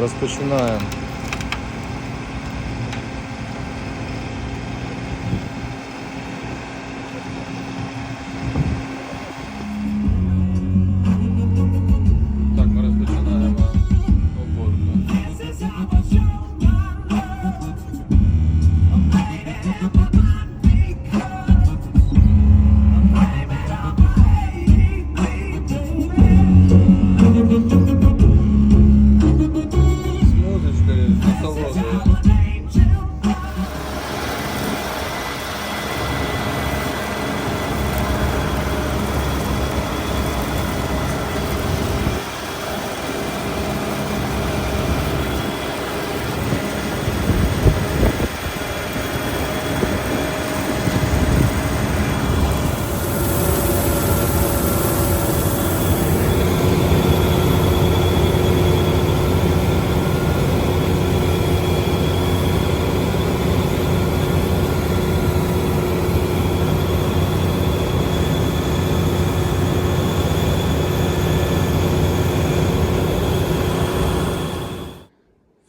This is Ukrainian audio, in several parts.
Розпочинаємо.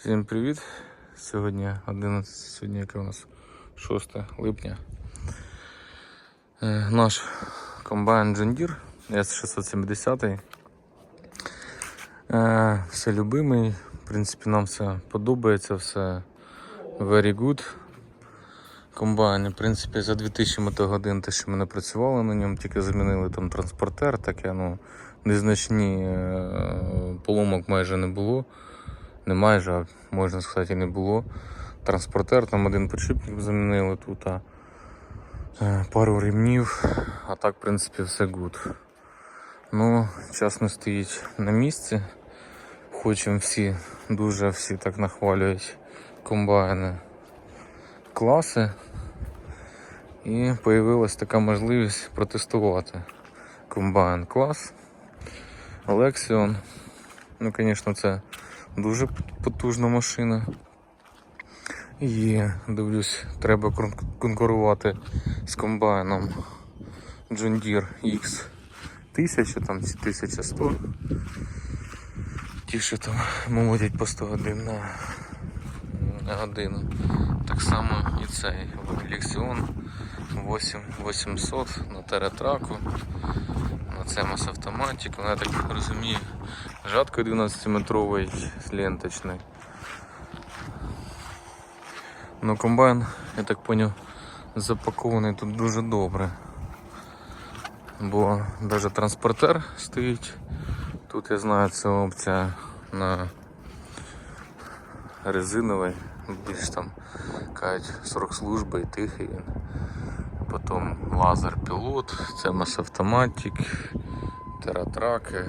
Всім привіт! Сьогодні 11, сьогодні яке у нас 6 липня. Е, наш комбайн John Deere S670. Е, все любимий. В принципі, нам все подобається, все very good. Комбайн, в принципі, за 2000 мотогодин, те, що ми не працювали на ньому, тільки замінили там транспортер, таке, ну, незначні е, поломок майже не було не майже, а можна сказати, і не було. Транспортер, там один підшипник замінили тут, а е, пару ремнів, а так, в принципі, все гуд. Ну, час не стоїть на місці. Хочемо всі, дуже всі так нахвалюють комбайни класи. І з'явилася така можливість протестувати комбайн клас Lexion. Ну, звісно, це Дуже потужна машина. І дивлюсь, треба конкурувати з комбайном John Deere X 1000 там, чи 1100. Ті, що там молодять по 100 годин на, годину. Так само і цей Lexion 8800 на теретраку. На CMS автоматик. Вона так розумію, жаткою 12-метровий ленточний. Ну комбайн, я так поняв, запакований тут дуже добре. Бо навіть транспортер стоїть. Тут я знаю, це опція на резиновий, більш там кажуть 40 служби і тихий він. Потім лазер пілот, це автоматик, тератраки,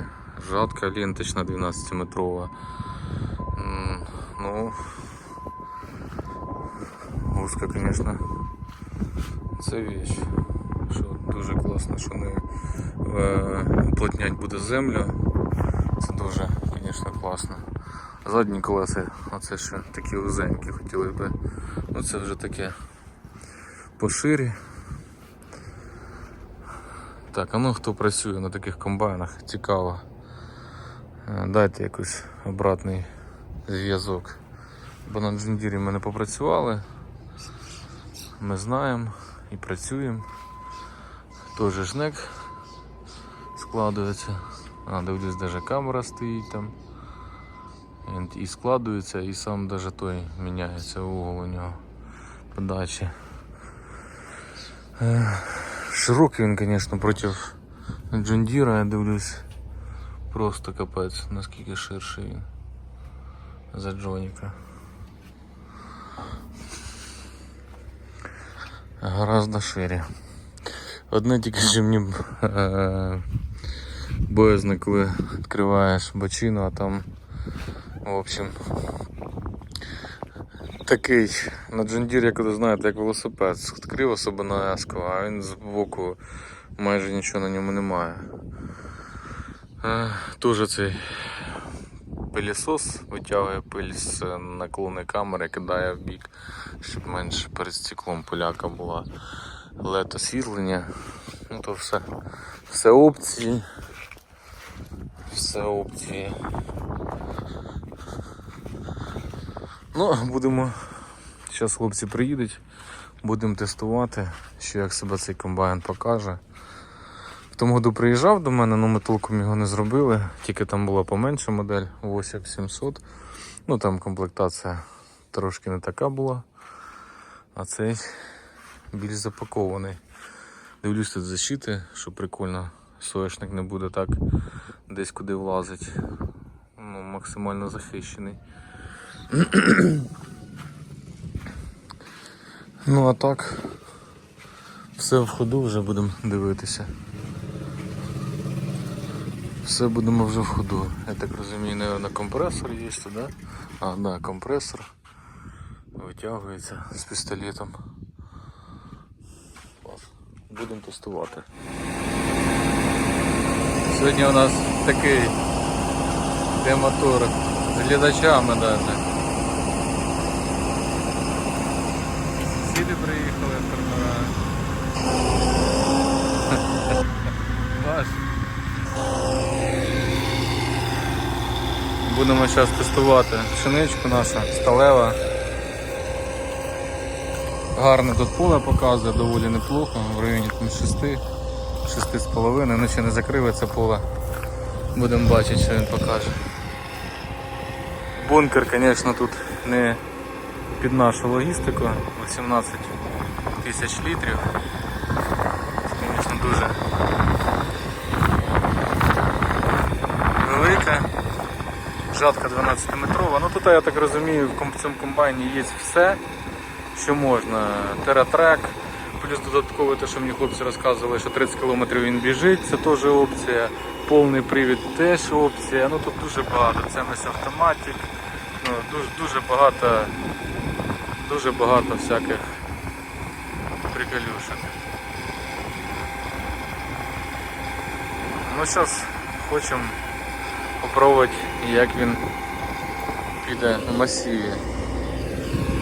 жатка ленточна 12-метрова. М, Ну, узко, звісно, це вещь. Що дуже класно, що не уплотнять буде землю. Це дуже, звісно, класно. Задні колеса, оце ще такі узенькі хотіли би. Ну це вже таке поширі. Так, а ну хто працює на таких комбайнах, цікаво. Е, Дайте якийсь обратний зв'язок. Бо на джундірі ми не попрацювали. Ми знаємо і працюємо. Теж жнек складується. А, дивлюсь, навіть камера стоїть там. І складується, і сам навіть той міняється угол у нього подачі. Е, Широкий він, звісно, проти Джондіра, я дивлюсь. Просто капець, наскільки ширший він за Джоніка. Гораздо шире. Одне тільки що мені е, боязно, коли відкриваєш бочину, а там, в общем, такий на джундірі, коли знаєте, як велосипед. Відкрив особо на еску, а він з боку майже нічого на ньому немає. Е, Дуже цей пилісос витягує пиль з наклони камери, кидає в бік, щоб менше перед стеклом поляка була. LED освітлення. Ну то все. Все опції. Все опції. Ну, будемо. Зараз хлопці приїдуть, будемо тестувати, що як себе цей комбайн покаже. Тому году приїжджав до мене, але ми толком його не зробили. Тільки там була поменша модель 8700. Ну там комплектація трошки не така була. А цей більш запакований. Дивлюсь тут защити, що прикольно. Соєшник не буде так десь куди влазить. Ну, максимально захищений. ну а так, все в ходу вже будемо дивитися. Все будемо вже в ходу. Я так розумію, наверное, компресор є да? А, да, компресор. Витягується з пістолетом. Будемо тестувати. Сьогодні у нас такий демотор з глядачами даже. Сусіди приїхали фермера. Будемо зараз тестувати пшеничку наша сталева. Гарне тут поле показує, доволі неплохо, в районі там 6, 6,5, ну ще не закрили це поле. Будемо бачити, що він покаже. Бункер, звісно, тут не під нашу логістику, 18 тисяч літрів. Звісно, дуже велика. Жатка 12-метрова. Ну тут, я так розумію, в цьому комбайні є все, що можна. Тератрек, плюс додатково те, що мені хлопці розказували, що 30 км він біжить, це теж опція. Повний привід теж опція. Ну тут дуже багато. Це ось автоматик. Ну, дуже, дуже багато, дуже багато всяких приколюшок. Ну зараз хочемо попробувати, як він піде в масиві.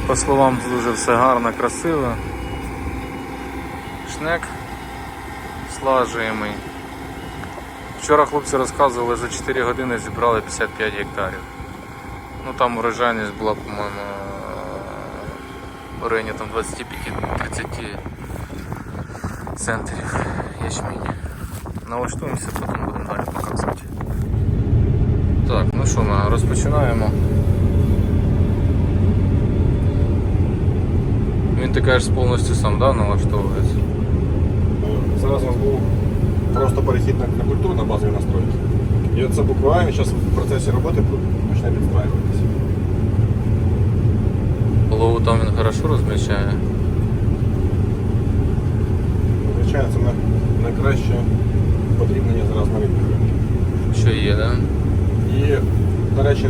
По словам, дуже все гарно, красиво. Шнек слажуємий. Вчора хлопці розказували, за 4 години зібрали 55 гектарів. Ну там урожайність була, по-моєму, в районі 25-30 центрів ячмінь. Налаштуємося, потім будемо далі показувати. Так, ну що, ми розпочинаємо. Він ти кажеш повністю сам да, налаштовується. Зараз у нас був просто перехід на, культуру на базові настройки. І це буквально зараз в процесі роботи почне підстраюватися. Голову там він хорошо розміщає. Звичайно, це на- найкраще подрібнення зараз на ринку. Що є, да? І, до речі,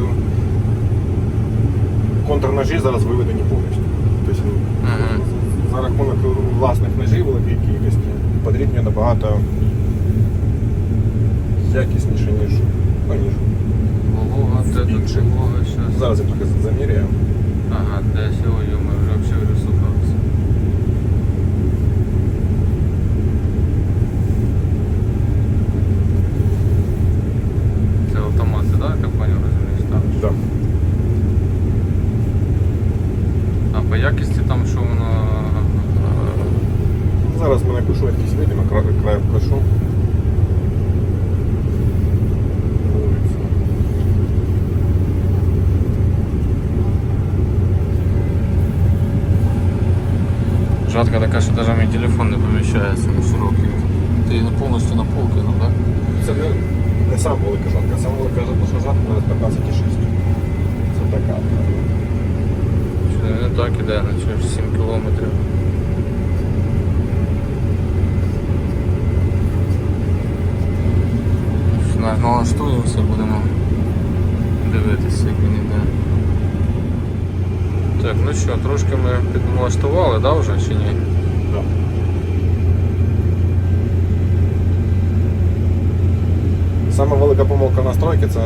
контрножі зараз виведені повністю. Тобто Угу. за рахунок власних ножів великої кількості подрібнення набагато якісніше, ніж, ну, ніж. Волога, де тут зараз. Я трохи заміряю. Ага, де сьогодні ми вже взагалі розсухався. Це автомати, да? Я так поняв, розумієш, так? Так. А по якісті там що воно. Зараз ми на швидкість вийдемо, край, край покажу. Вулиця. Жатка така, що навіть мій телефон не поміщається на широкий. Ти її повністю на пол кинув, так? Це не, не сам велика жатка, сам велика жатка, жатка на 15,6. Це така. Чи не так іде, наче 7 кілометрів. Що, на- Налаштуємося, будемо дивитися, як він іде. Так, ну що, трошки ми підналаштували, да, вже чи ні? Да. Саме велика помилка настройки це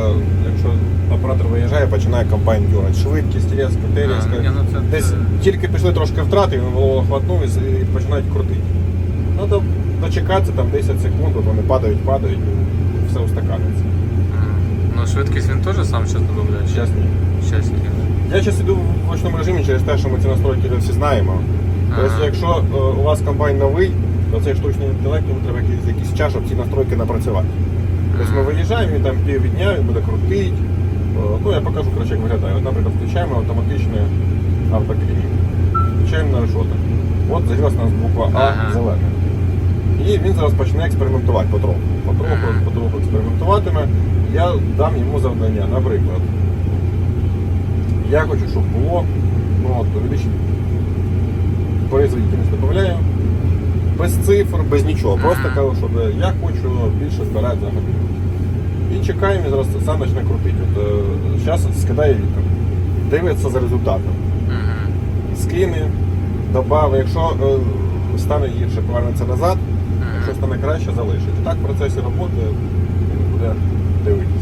якщо оператор виїжджає, починає комбайн дергати. Швидкість, різко, А, різко. ні, ну це- Десь тільки пішли трошки втрати, він голову хватнув і з- і починають крутити. Ну то дочекатися там 10 секунд, от вони падають, падають, і все устаканиться. М. Ну, швидкість він теж сам зараз? Зараз ні. Щас іде. Я зараз іду в ручному режимі через те, що ми ці настройки всі знаємо. Тобто, якщо е, у вас комбайн новий, то цей штучний інтелект йому треба якийсь, час, щоб ці настройки напрацювати. Тобто ми виїжджаємо, він там півдня, він буде крутить. Е, Ну, я покажу, коротше, як виглядає. От, наприклад, включаємо автоматичне автоклінінг. Включаємо на решотах. От з'явилась у нас буква А Ага. зелена. І він зараз почне експериментувати потроху. Потроху, потроху експериментуватиме. Я дам йому завдання, наприклад. Я хочу, щоб було, ну от увеличить производительність додаю. Без цифр, без нічого. Просто кажу, щоб я хочу більше збирати за годину. І чекаємо, і зараз сам почне крутити. От, зараз скидає вітер. Дивиться за результатом. Скине, додав. Якщо е, стане гірше, повернеться назад, якщо стане краще, залишить. І так в процесі роботи буде дивитися.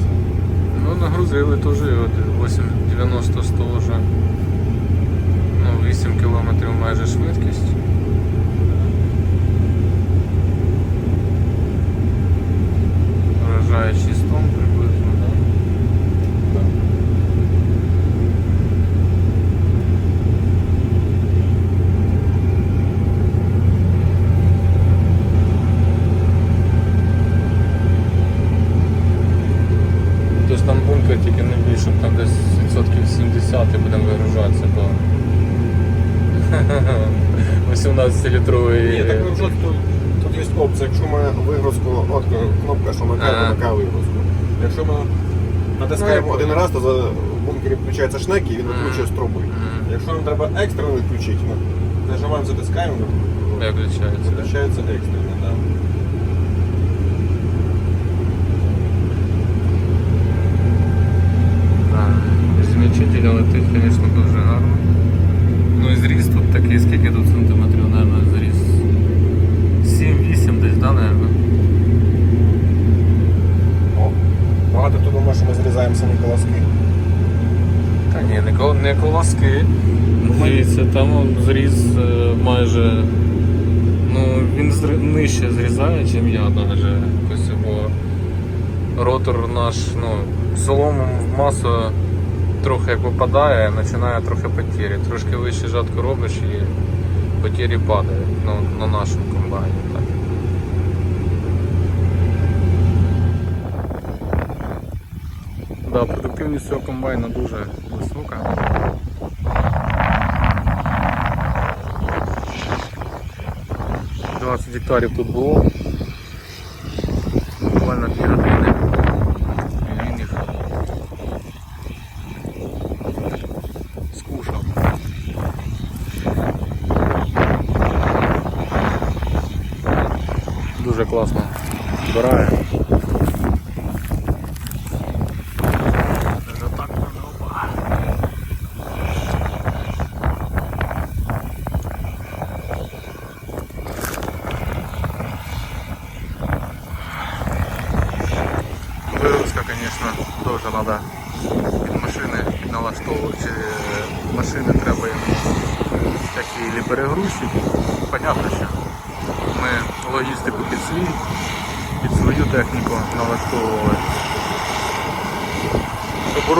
Ну, нагрузили теж от 890 100 вже. Ну, 8 км майже швидкість. Вражає 6 тонн приблизно, так? Да. Тобто там бункер більше, там десь відсотків 70 і будемо вигружатися, бо 18-літровий. Ні, так ви вже тут, тут є опція, якщо ми вигрузку, от кнопка, що ми Ага. вимикає вигрузку. Якщо ми натискаємо Ну, один раз, то за в бункері включається шнек і він Мгм. викручує з труби. Якщо нам треба екстрено відключити, ми нажимаємо, затискаємо, Виключається. включається екстрено. Да. Так, Змічитель летить, звісно, дуже гарно. Ну і зріст тут такий, скільки тут сантиметрів, мабуть, зріс. 7-8 десь, да, мабуть? О, багато хто думає, що ми зрізаємо самі колоски. Та ні, не, колоски. Дивіться, там зріз е, майже. Ну, він зри- нижче зрізає, ніж я навіть. Якось, ротор наш, ну, соломом в масу трохи як випадає, починає трохи потірі. Трошки вище жатку робиш і потірі падають ну, на нашому комбайні. Так. Да, продуктивність цього комбайна дуже висока. Двадцять гектарів тут було. Буквально 2 години. І він їх скушав. Дуже класно збирає.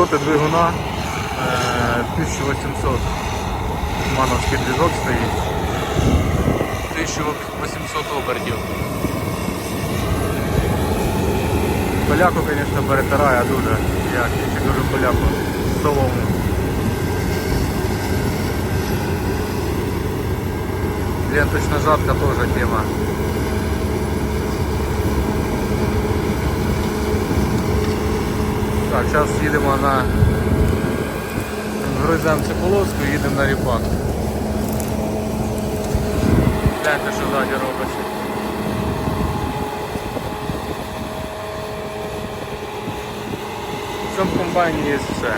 Обороти двигуна е, 1800 мановський движок стоїть. 1800 обертів. Поляку, звісно, перетирає дуже. Я тільки кажу поляку солому. Ленточна жатка теж тема. Так, зараз їдемо на грузимо цю полоску і їдемо на ріпак. Гляньте, що ззаді робиться. В цьому комбайні є все.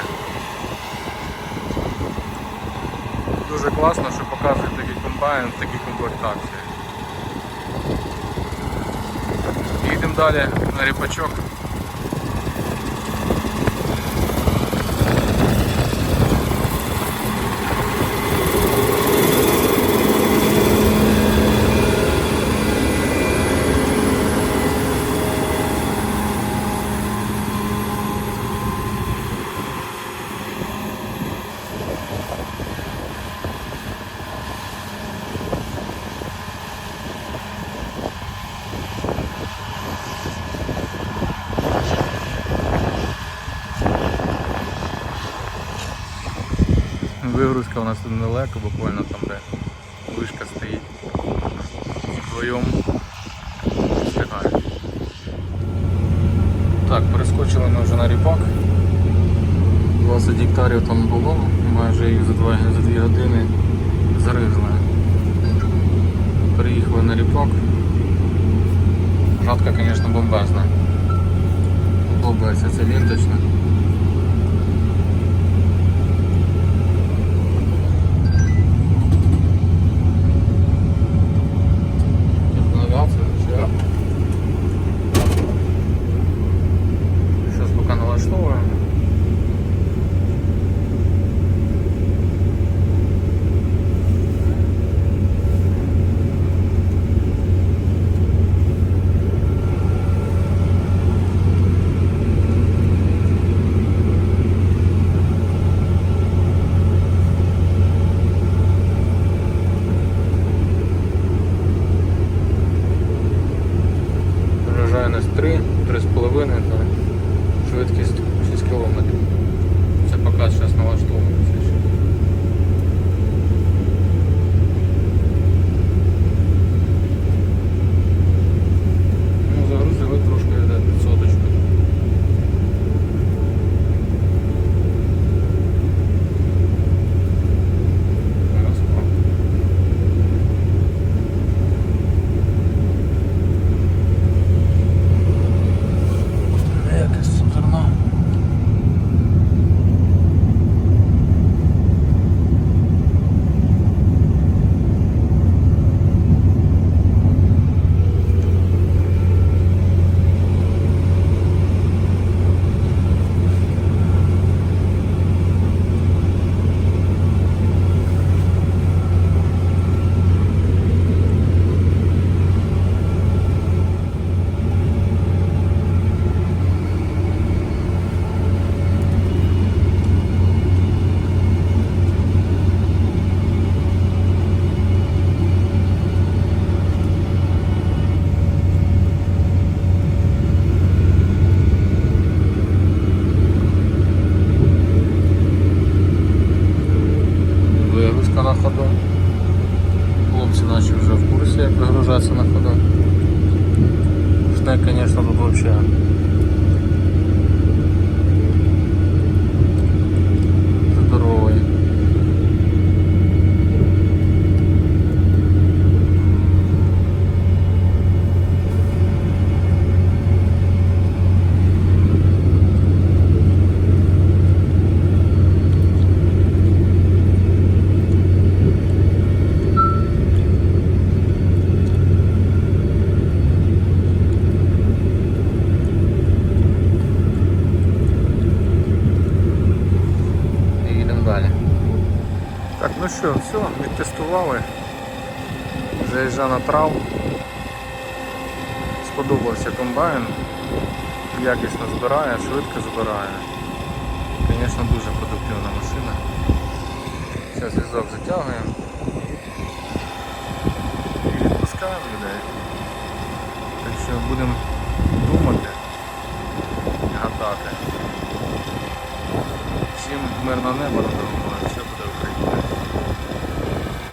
Дуже класно, що показують такий комбайн в такій комплектації. Їдемо далі на ріпачок. Вигрузка у нас тут недалеко, буквально там, де вишка стоїть. Вдвоєм встигаємо. Так, перескочили ми вже на ріпак. 20 гектарів там було, майже їх за 2, за 2 години заригли. Приїхали на ріпак. Жатка, звісно, бомбезна. Подобається ця ленточна. Вигружатися на конечно, тут взагалі. Здоровий. І їдемо далі. Так, ну що, все, відтестували. Заїжджа на трав. Сподобався комбайн. Якісно збирає, швидко збирає. Звісно, дуже продуктивна машина. Зараз зв'язок затягуємо. І відпускаємо людей. Так що будемо думати, гадати. Всім мирного неба додому.